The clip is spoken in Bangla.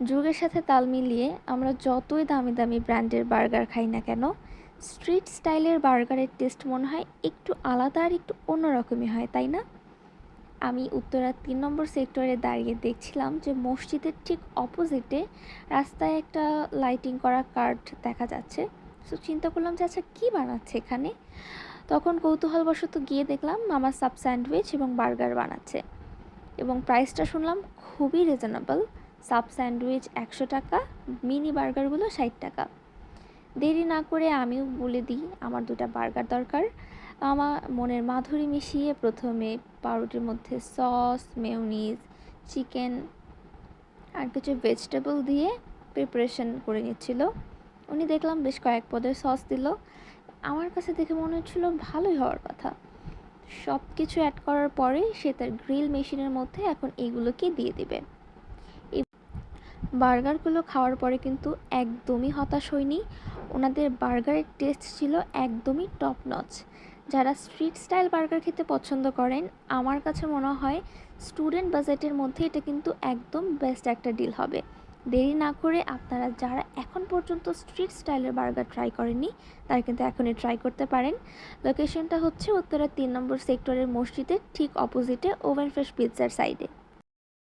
যুগের সাথে তাল মিলিয়ে আমরা যতই দামি দামি ব্র্যান্ডের বার্গার খাই না কেন, স্ট্রিট স্টাইলের বার্গারের টেস্ট মনে হয় একটু আলাদা আর একটু অন্যরকমই হয়, তাই না? আমি উত্তরার তিন নম্বর সেক্টরে দাঁড়িয়ে দেখছিলাম যে মসজিদের ঠিক অপোজিটে রাস্তায় একটা লাইটিং করা কার্ড দেখা যাচ্ছে। সো চিন্তা করলাম যে আচ্ছা কী বানাচ্ছে এখানে? তখন কৌতূহলবশত গিয়ে দেখলাম মামা সাব স্যান্ডউইচ এবং বার্গার বানাচ্ছে। এবং প্রাইসটা শুনলাম খুবই রিজনেবল। সাব স্যান্ডউইচ একশো টাকা, মিনি বার্গারগুলো ষাট টাকা। দেরি না করে আমিও বলে দিই, আমার দুটা বার্গার দরকার। আমার মনের মাধুরী মিশিয়ে প্রথমে পাউরুটির মধ্যে সস মেউনিজ চিকেন আর কিছু ভেজিটেবল দিয়ে প্রিপারেশন করে নিচ্ছিল। উনি দেখলাম বেশ কয়েক পদের সস দিল। আমার কাছে দেখে মনে হচ্ছিল ভালোই হওয়ার কথা। সব কিছু অ্যাড করার পরে সে তার গ্রিল মেশিনের মধ্যে এখন এগুলোকে দিয়ে দিবে। বার্গারগুলো খাওয়ার পরে কিন্তু একদমই হতাশ হয়নি ওনাদের বার্গারের টেস্ট ছিল একদমই টপ নচ যারা স্ট্রিট স্টাইল বার্গার খেতে পছন্দ করেন, আমার কাছে মনে হয় স্টুডেন্ট বাজেটের মধ্যে এটা কিন্তু একদম বেস্ট একটা ডিল হবে। দেরি না করে আপনারা যারা এখন পর্যন্ত স্ট্রিট স্টাইলের বার্গার ট্রাই করেননি, তারা কিন্তু এখনই ট্রাই করতে পারেন। লোকেশনটা হচ্ছে উত্তরা তিন নম্বর সেক্টরের মসজিদের ঠিক অপোজিটে ওভেন ফ্রেশ পিৎজার সাইডে